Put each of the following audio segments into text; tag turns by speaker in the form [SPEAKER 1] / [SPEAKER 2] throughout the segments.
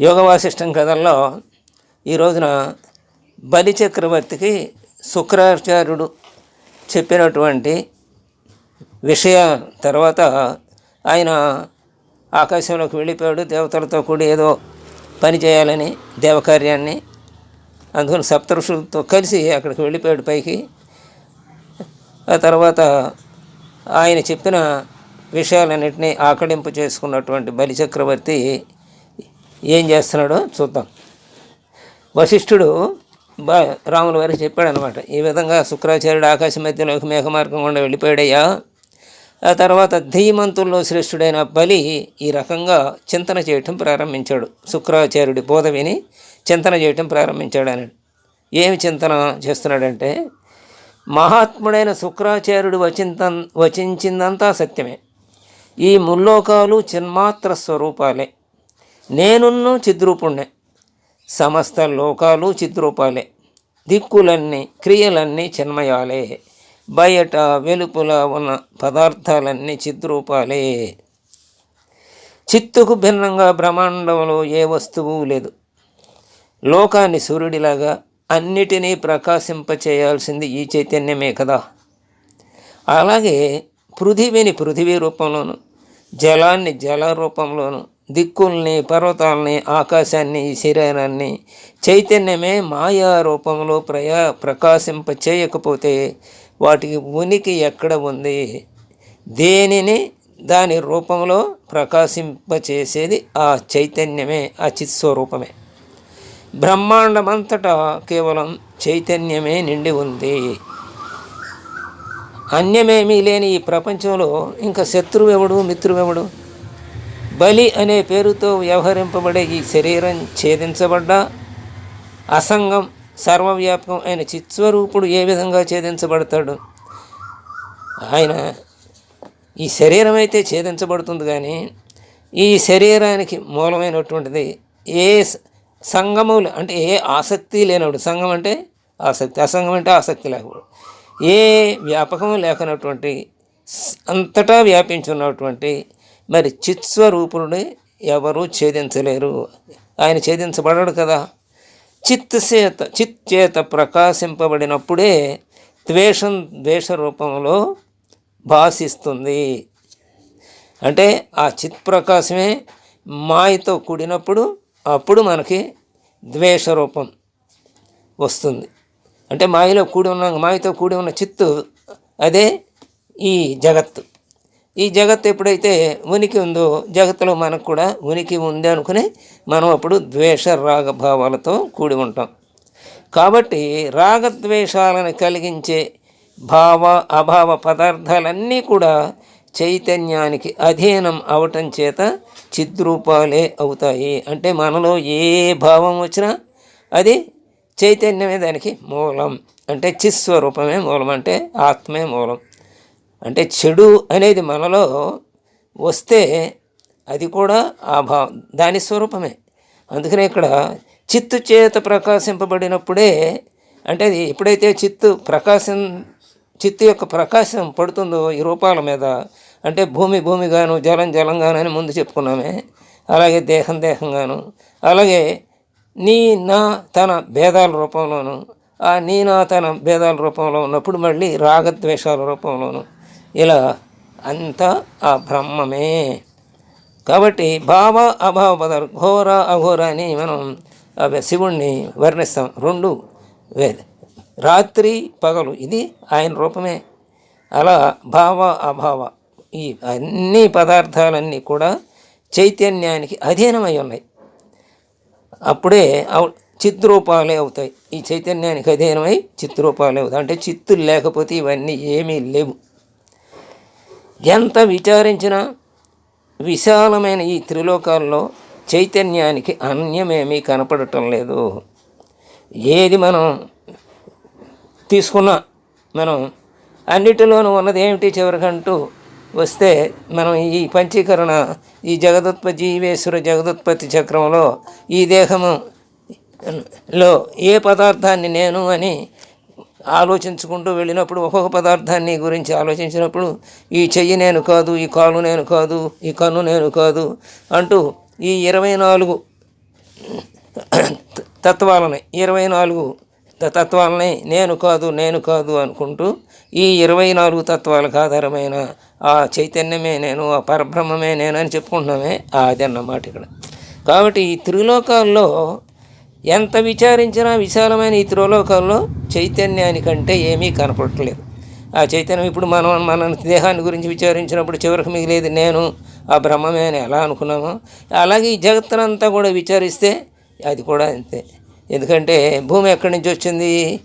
[SPEAKER 1] యోగ వాసిష్టం కథల్లో ఈ రోజున బలి చక్రవర్తికి శుక్రాచార్యుడు చెప్పినటువంటి విషయ తర్వాత ఆయన ఆకాశంలోకి వెళ్ళిపోయాడు. దేవతలతో కూడి ఏదో పని చేయాలని దేవకార్యాన్ని అందుకని సప్తఋషులతో కలిసి అక్కడికి వెళ్ళిపోయాడు పైకి. ఆ తర్వాత ఆయన చెప్పిన విషయాలన్నింటినీ ఆకళింపు చేసుకున్నటువంటి బలి చక్రవర్తి ఏం చేస్తున్నాడో చూద్దాం. వశిష్ఠుడు బా రాముల వారికి చెప్పాడనమాట ఈ విధంగా శుక్రాచార్యుడు ఆకాశ మధ్యలోకి మేఘమార్గం గుండా వెళ్ళిపోయాడయ్యా. ఆ తర్వాత ధీమంతుల్లో శ్రేష్ఠుడైన బలి ఈ రకంగా చింతన చేయటం ప్రారంభించాడు. శుక్రాచార్యుడి బోధ విని చింతన చేయటం ప్రారంభించాడు అని ఏమి చింతన చేస్తున్నాడంటే మహాత్ముడైన శుక్రాచార్యుడు వచింత వచించిందంతా సత్యమే. ఈ ముల్లోకాలు చిన్మాత్ర స్వరూపాలే. నేనున్ను చిద్రూపుణ్ణే. సమస్త లోకాలు చిద్రూపాలే. దిక్కులన్నీ క్రియలన్నీ చిన్మయాలే. బయట వెలుపుల ఉన్న పదార్థాలన్నీ చిద్రూపాలే. చిత్తుకు భిన్నంగా బ్రహ్మాండంలో ఏ వస్తువు లేదు. లోకాన్ని సూర్యుడిలాగా అన్నిటినీ ప్రకాశింపచేయాల్సింది ఈ చైతన్యమే కదా. అలాగే పృథివీని పృథివీ రూపంలోను జలాన్ని జల రూపంలోను దిక్కుల్ని పర్వతాలని ఆకాశాన్ని ఈ శరీరాన్ని చైతన్యమే మాయా రూపంలో ప్రయా ప్రకాశింప చేయకపోతే వాటికి ఉనికి ఎక్కడ ఉంది? దేనిని దాని రూపంలో ప్రకాశింపచేసేది ఆ చైతన్యమే ఆ చిత్స్వరూపమే. బ్రహ్మాండమంతటా కేవలం చైతన్యమే నిండి ఉంది. అన్యమేమీ లేని ఈ ప్రపంచంలో ఇంకా శత్రువు ఎవడు మిత్రువెవడు? బలి అనే పేరుతో వ్యవహరింపబడే ఈ శరీరం ఛేదించబడ్డా? అసంగం సర్వవ్యాపకం అయిన చిత్స్వరూపుడు ఏ విధంగా ఛేదించబడతాడు? ఆయన ఈ శరీరం అయితే ఛేదించబడుతుంది కానీ ఈ శరీరానికి మూలమైనటువంటిది ఏ సంగములు అంటే ఏ ఆసక్తి లేనప్పుడు సంఘం అంటే ఆసక్తి అసంగం అంటే ఆసక్తి లేకపోవడం. ఏ వ్యాపకం లేకనటువంటి అంతటా అంతటా వ్యాపించున్నటువంటి మరి చిత్స్వరూపుడిని ఎవరూ ఛేదించలేరు. ఆయన ఛేదించబడడు కదా. చిత్ చేత చిత్ చేత ప్రకాశింపబడినప్పుడే ద్వేషం ద్వేష రూపంలో భాషిస్తుంది అంటే ఆ చిత్ ప్రకాశమే మాయతో కూడినప్పుడు అప్పుడు మనకి ద్వేష రూపం వస్తుంది. అంటే మాయలో కూడి ఉన్న మాయతో కూడి ఉన్న చిత్తు అదే ఈ జగత్తు. ఈ జగత్ ఎప్పుడైతే ఉనికి ఉందో జగత్తులో మనకు కూడా ఉనికి ఉంది అనుకుని మనం అప్పుడు ద్వేష రాగభావాలతో కూడి ఉంటాం. కాబట్టి రాగద్వేషాలను కలిగించే భావ అభావ పదార్థాలన్నీ కూడా చైతన్యానికి అధీనం అవటం చేత చిద్రూపాలే అవుతాయి. అంటే మనలో ఏ భావం వచ్చినా అది చైతన్యమే దానికి మూలం. అంటే చిస్వరూపమే మూలం. అంటే ఆత్మే మూలం. అంటే చెడు అనేది మనలో వస్తే అది కూడా ఆ భావం దాని స్వరూపమే. అందుకనే ఇక్కడ చిత్తు చేత ప్రకాశింపబడినప్పుడే అంటే అది ఎప్పుడైతే చిత్తు ప్రకాశం చిత్తు యొక్క ప్రకాశం పడుతుందో ఈ రూపాల మీద అంటే భూమి భూమిగాను జలం జలంగాను అని ముందు చెప్పుకున్నామే అలాగే దేహం దేహంగాను అలాగే నీ నా తన భేదాల రూపంలోను ఆ నీ నా తన భేదాల రూపంలో ఉన్నప్పుడు మళ్ళీ రాగద్వేషాల రూపంలోను ఇలా అంతా ఆ బ్రహ్మమే. కాబట్టి భావ అభావ పదాలు ఘోర అఘోర అని మనం శివుణ్ణి వర్ణిస్తాం. రెండు వేద. రాత్రి పగలు ఇది ఆయన రూపమే. అలా భావ అభావ ఈ అన్ని పదార్థాలన్నీ కూడా చైతన్యానికి అధీనమై ఉన్నాయి. అప్పుడే చిత్రూపాలే అవుతాయి. ఈ చైతన్యానికి అధీనమై చిత్రూపాలే అవుతాయి. అంటే చిత్తులు లేకపోతే ఇవన్నీ ఏమీ లేవు. ఎంత విచారించినా విశాలమైన ఈ త్రిలోకాల్లో చైతన్యానికి అన్యమేమీ కనపడటం లేదు. ఏది మనం తీసుకున్నా మనం అన్నిటిలోనూ ఉన్నది ఏమిటి చివరికంటూ వస్తే మనం ఈ పంచీకరణ ఈ జగదుత్ప జీవేశ్వర జగదుత్పత్తి చక్రంలో ఈ దేహము లో ఏ పదార్థాన్ని నేను అని ఆలోచించుకుంటూ వెళ్ళినప్పుడు ఒక్కొక్క పదార్థాన్ని గురించి ఆలోచించినప్పుడు ఈ చెయ్యి నేను కాదు ఈ కాలు నేను కాదు ఈ కన్ను నేను కాదు అంటూ ఈ ఇరవై నాలుగు తత్వాలని ఇరవై నాలుగు తత్వాలని నేను కాదు నేను కాదు అనుకుంటూ ఈ ఇరవై నాలుగు తత్వాలకు ఆధారమైన ఆ చైతన్యమే నేను ఆ పరబ్రహ్మమే నేను అని చెప్పుకుంటున్నామే అది అన్నమాట ఇక్కడ. కాబట్టి ఈ త్రిలోకాల్లో ఎంత విచారించినా విశాలమైన ఈ త్రిలోకాల్లో చైతన్యానికంటే ఏమీ కనపడట్లేదు. ఆ చైతన్యం ఇప్పుడు మనం మన దేహాన్ని గురించి విచారించినప్పుడు చివరికి మిగిలేదు నేను ఆ బ్రహ్మమే అని ఎలా అనుకున్నామో అలాగే ఈ జగత్తునంతా కూడా విచారిస్తే అది కూడా అంతే. ఎందుకంటే భూమి ఎక్కడి నుంచి వచ్చింది?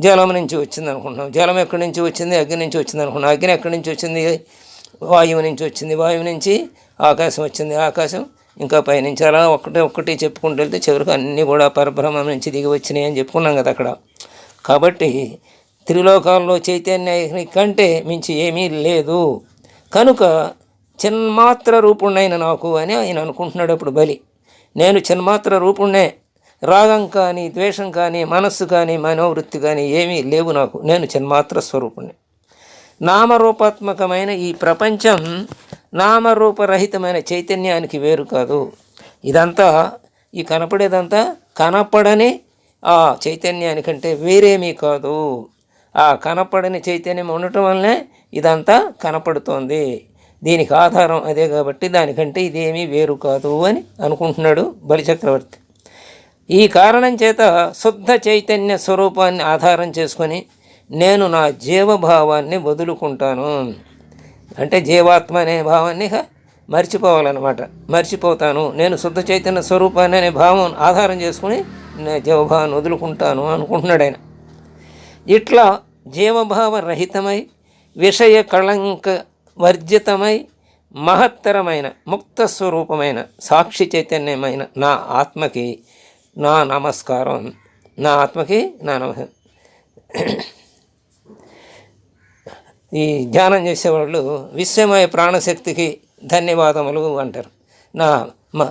[SPEAKER 1] జలం నుంచి వచ్చింది అనుకుంటున్నాం. జలం ఎక్కడి నుంచి వచ్చింది? అగ్ని నుంచి వచ్చింది అనుకున్నాం అగ్ని ఎక్కడి నుంచి వచ్చింది? వాయువు నుంచి వచ్చింది. వాయువు నుంచి ఆకాశం వచ్చింది. ఆకాశం ఇంకా పైనుంచి అలా ఒక్కటే ఒక్కటి చెప్పుకుంటూ వెళ్తే చివరికి అన్నీ కూడా పరబ్రహ్మం నుంచి దిగి వచ్చినాయి అని చెప్పుకున్నాం కదా అక్కడ. కాబట్టి త్రిలోకాల్లో చైతన్య కంటే మించి ఏమీ లేదు. కనుక చిన్మాత్ర రూపుణ్ణైన నాకు అని ఆయన అనుకుంటున్నాడు అప్పుడు బలి. నేను చిన్మాత్ర రూపుణ్ణే. రాగం కానీ ద్వేషం కానీ మనస్సు కానీ మనోవృత్తి కానీ ఏమీ లేవు నాకు. నేను చిన్మాత్ర స్వరూపుణ్ణి. నామరూపాత్మకమైన ఈ ప్రపంచం నామరూపరహితమైన చైతన్యానికి వేరు కాదు. ఇదంతా ఈ కనపడేదంతా కనపడని ఆ చైతన్యానికంటే వేరేమీ కాదు. ఆ కనపడని చైతన్యం ఉండటం వల్లనే ఇదంతా కనపడుతోంది. దీనికి ఆధారం అదే కాబట్టి దానికంటే ఇదేమీ వేరు కాదు అని అనుకుంటున్నాడు బలిచక్రవర్తి. ఈ కారణం చేత శుద్ధ చైతన్య స్వరూపాన్ని ఆధారం చేసుకొని నేను నా జీవభావాన్ని వదులుకుంటాను. అంటే జీవాత్మ అనే భావాన్ని మర్చిపోవాలన్నమాట. మర్చిపోతాను. నేను శుద్ధ చైతన్య స్వరూపాన్ని అనే భావం ఆధారం చేసుకుని జీవభావాన్ని వదులుకుంటాను అనుకుంటున్నాడు ఆయన. ఇట్లా జీవభావ రహితమై విషయ కళంక వర్జితమై మహత్తరమైన ముక్త స్వరూపమైన సాక్షి చైతన్యమైన నా ఆత్మకి నా నమస్కారం. నా ఆత్మకి నా నమస్కారం. ఈ ధ్యానం చేసేవాళ్ళు విశ్వమయ ప్రాణశక్తికి ధన్యవాదములు అంటారు. నా మ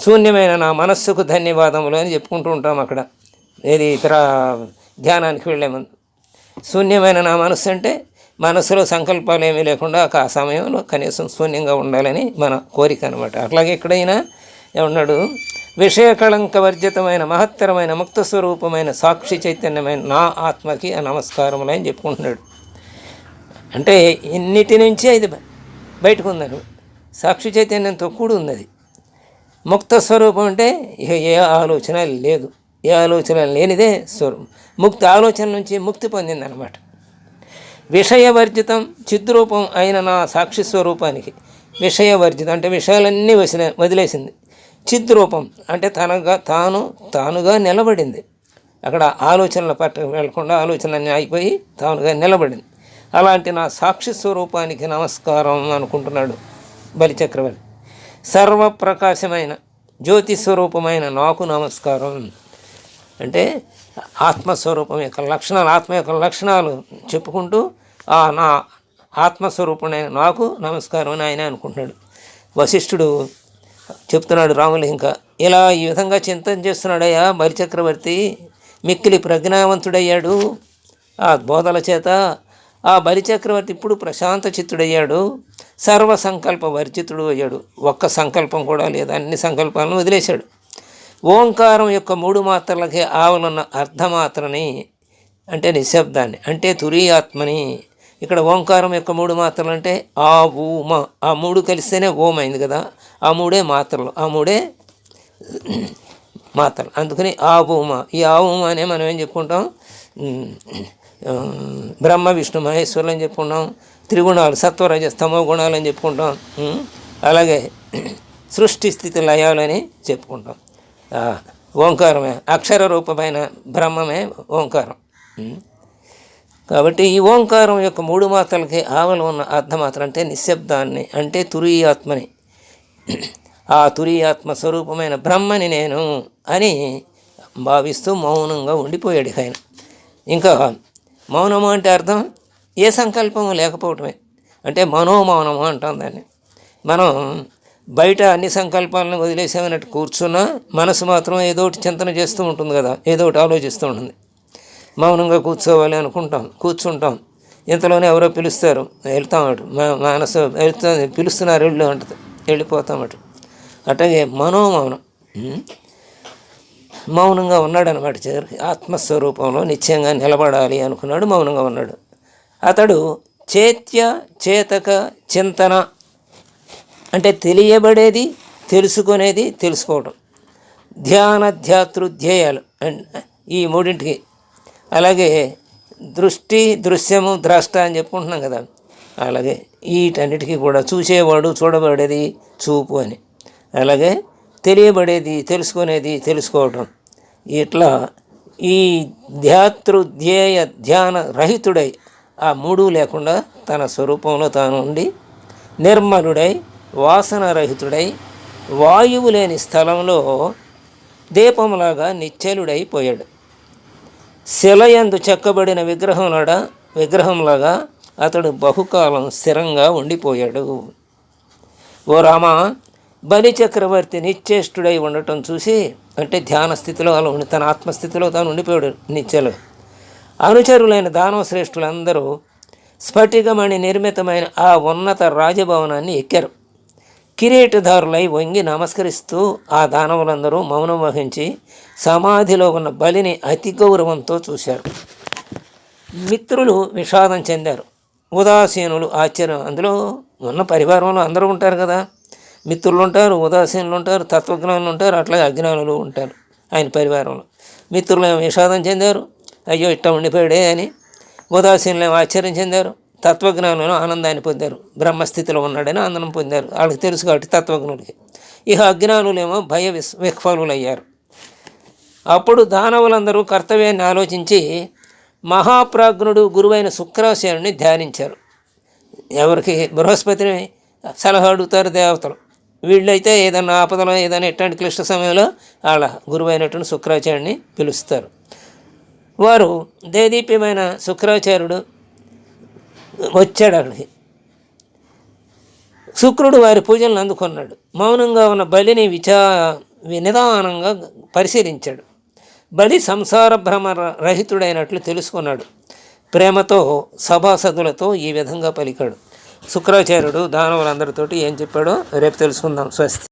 [SPEAKER 1] శూన్యమైన నా మనస్సుకు ధన్యవాదములు అని చెప్పుకుంటూ ఉంటాం అక్కడ. ఏది ఇతర ధ్యానానికి వెళ్ళే ముందు. శూన్యమైన నా మనస్సు అంటే మనసులో సంకల్పాలు ఏమీ లేకుండా ఆ సమయంలో కనీసం శూన్యంగా ఉండాలని మన కోరిక అనమాట అట్లాగే ఎక్కడైనా ఏమన్నాడు విషయ కళంక వర్జితమైన మహత్తరమైన ముక్త స్వరూపమైన సాక్షి చైతన్యమైన నా ఆత్మకి ఆ నమస్కారములు అని చెప్పుకుంటున్నాడు. అంటే ఇన్నిటి నుంచి అది బయటకు ఉందని సాక్షి చైతన్యంతో కూడి ఉన్నది ముక్త స్వరూపం అంటే ఇక ఏ ఆలోచన లేదు. ఏ ఆలోచన లేనిదే స్వరూపం. ముక్త ఆలోచన నుంచి ముక్తి పొందిందనమాట విషయవర్జితం చిద్రూపం అయిన నా సాక్షి స్వరూపానికి. విషయవర్జితం అంటే విషయాలన్నీ వసిన వదిలేసింది. చిద్రూపం అంటే తనగా తాను తానుగా నిలబడింది. అక్కడ ఆలోచనల పట్ట వెళ్ళకుండా ఆలోచనలన్నీ అయిపోయి తానుగా నిలబడింది. అలాంటి నా సాక్షి స్వరూపానికి నమస్కారం అనుకుంటున్నాడు బలిచక్రవర్తి. సర్వప్రకాశమైన జ్యోతి స్వరూపమైన నాకు నమస్కారం. అంటే ఆత్మస్వరూపం యొక్క లక్షణాలు ఆత్మ యొక్క లక్షణాలు చెప్పుకుంటూ ఆ నా ఆత్మస్వరూపుడైన నాకు నమస్కారం అని ఆయన అనుకుంటున్నాడు. వశిష్ఠుడు చెప్తున్నాడు రాములు ఇంకా ఇలా ఈ విధంగా చింతన చేస్తున్నాడయ్యా బలిచక్రవర్తి మిక్కిలి ప్రజ్ఞావంతుడయ్యాడు. ఆ బోధల చేత ఆ బలిచక్రవర్తి ఇప్పుడు ప్రశాంత చిత్తుడయ్యాడు సర్వ సంకల్ప వర్జితుడు అయ్యాడు. ఒక్క సంకల్పం కూడా లేదు అన్ని సంకల్పాలను వదిలేశాడు. ఓంకారం యొక్క మూడు మాత్రలకి ఆవలున్న అర్ధమాత్రని అంటే నిశ్శబ్దాన్ని అంటే తురీయాత్మని. ఇక్కడ ఓంకారం యొక్క మూడు మాత్రలు అంటే ఆ ఊమ ఆ మూడు కలిస్తేనే ఓం అయింది కదా. ఆ మూడే మాత్రలు ఆ మూడే మాత్రలు. అందుకని ఆ ఊమ ఈ ఆ ఊమ అనే మనం ఏం చెప్పుకుంటాం? బ్రహ్మ విష్ణు మహేశ్వరులు అని చెప్పుకుంటాం. త్రిగుణాలు సత్వరజస్తమో గుణాలు అని చెప్పుకుంటాం. అలాగే సృష్టి స్థితి లయాలని చెప్పుకుంటాం. ఓంకారమే అక్షర రూపమైన బ్రహ్మమే ఓంకారం. కాబట్టి ఈ ఓంకారం యొక్క మూడు మాత్రలకి ఆవలు ఉన్న అర్థమాత్ర అంటే నిశ్శబ్దాన్ని అంటే తురీయాత్మని ఆ తురీయాత్మ స్వరూపమైన బ్రహ్మని నేను అని భావిస్తూ మౌనంగా ఉండిపోయాడు ఆయన. ఇంకా మౌనము అంటే అర్థం ఏ సంకల్పము లేకపోవటమే. అంటే మనోమౌనము అంటాం దాన్ని. మనం బయట అన్ని సంకల్పాలను వదిలేసామన్నట్టు కూర్చున్నా మనసు మాత్రం ఏదో ఒకటి చింతన చేస్తూ ఉంటుంది కదా. ఏదో ఒకటి ఆలోచిస్తూ ఉంటుంది. మౌనంగా కూర్చోవాలి అనుకుంటాం కూర్చుంటాం. ఇంతలోనే ఎవరో పిలుస్తారు వెళ్తాం అటు. మనసు వెళ్తా పిలుస్తున్నారు వెళ్ళు అంటది. వెళ్ళిపోతాం అటు. అట్లాగే మనోమౌనం. మౌనంగా ఉన్నాడు అనమాట చివరికి. ఆత్మస్వరూపంలో నిత్యంగా నిలబడాలి అనుకున్నాడు మౌనంగా ఉన్నాడు. అతడు చేత్య చేతక చింతన అంటే తెలియబడేది తెలుసుకునేది తెలుసుకోవడం ధ్యాన ధ్యాతృధ్యేయాలు ఈ మూడింటికి. అలాగే దృష్టి దృశ్యము ద్రష్ట అని చెప్పుకుంటున్నాం కదా. అలాగే వీటన్నిటికీ కూడా చూసేవాడు చూడబడేది చూపు అని. అలాగే తెలియబడేది తెలుసుకునేది తెలుసుకోవటం. ఇట్లా ఈ ధ్యాతృధ్యేయ ధ్యాన రహితుడై ఆ మూడు లేకుండా తన స్వరూపంలో తాను ఉండి నిర్మలుడై వాసన రహితుడై వాయువు లేని స్థలంలో దీపంలాగా నిశ్చలుడైపోయాడు శిలయందు చెక్కబడిన విగ్రహంలాడ విగ్రహంలాగా అతడు బహుకాలం స్థిరంగా ఉండిపోయాడు. ఓ రామ బలి చక్రవర్తి నిశ్చేష్టుడై ఉండటం చూసి అంటే ధ్యాన స్థితిలో అలా ఉండి తన ఆత్మస్థితిలో తాను ఉండిపోయాడు నిత్యలు. అనుచరులైన దానవ శ్రేష్ఠులందరూ స్ఫటికమణి నిర్మితమైన ఆ ఉన్నత రాజభవనాన్ని ఎక్కారు. కిరీటధారులై వంగి నమస్కరిస్తూ ఆ దానవులందరూ మౌనం వహించి సమాధిలో ఉన్న బలిని అతి గౌరవంతో చూశారు. మిత్రులు విషాదం చెందారు. ఉదాసీనులు ఆశ్చర్యం. అందులో ఉన్న పరివారంలో అందరూ ఉంటారు కదా. మిత్రులు ఉంటారు ఉదాసీనులు ఉంటారు తత్వజ్ఞానులు ఉంటారు అట్లాగే అజ్ఞానులు ఉంటారు ఆయన పరివారంలో. మిత్రులు ఏమో విషాదం చెందారు అయ్యో ఇట్ట ఉండిపోయాడే అని ఉదాసీనులు ఏమో ఆశ్చర్యం చెందారు తత్వజ్ఞానులు ఆనందాన్ని పొందారు బ్రహ్మస్థితిలో ఉన్నాడని ఆనందం పొందారు. వాళ్ళకి తెలుసు కాబట్టి తత్వజ్ఞుడికి ఇక అజ్ఞానులేమో భయ విస్ విహ్వలులయ్యారు. అప్పుడు దానవులందరూ కర్తవ్యాన్ని ఆలోచించి మహాప్రాజ్ఞుడు గురువైన శుక్రాచార్యుని ధ్యానించారు. ఎవరికి? బృహస్పతిని సలహా అడుగుతారు దేవతలు. వీళ్ళైతే ఏదైనా ఆపదలో ఏదైనా ఎట్లాంటి క్లిష్ట సమయంలో వాళ్ళ గురువైనటువంటి శుక్రాచార్యుని పిలుస్తారు. వారు దేదీప్యమైన శుక్రాచార్యుడు వచ్చాడు అక్కడికి. శుక్రుడు వారి పూజలను అందుకున్నాడు. మౌనంగా ఉన్న బలిని విచా నిదానంగా పరిశీలించాడు. బలి సంసార భ్రమ రహితుడైనట్లు తెలుసుకున్నాడు. ప్రేమతో సభాసదులతో ఈ విధంగా పలికాడు. శుక్రాచార్యుడు దానవులందరితోటి ఏం చెప్పాడో రేపు తెలుసుకుందాం. స్వస్తి.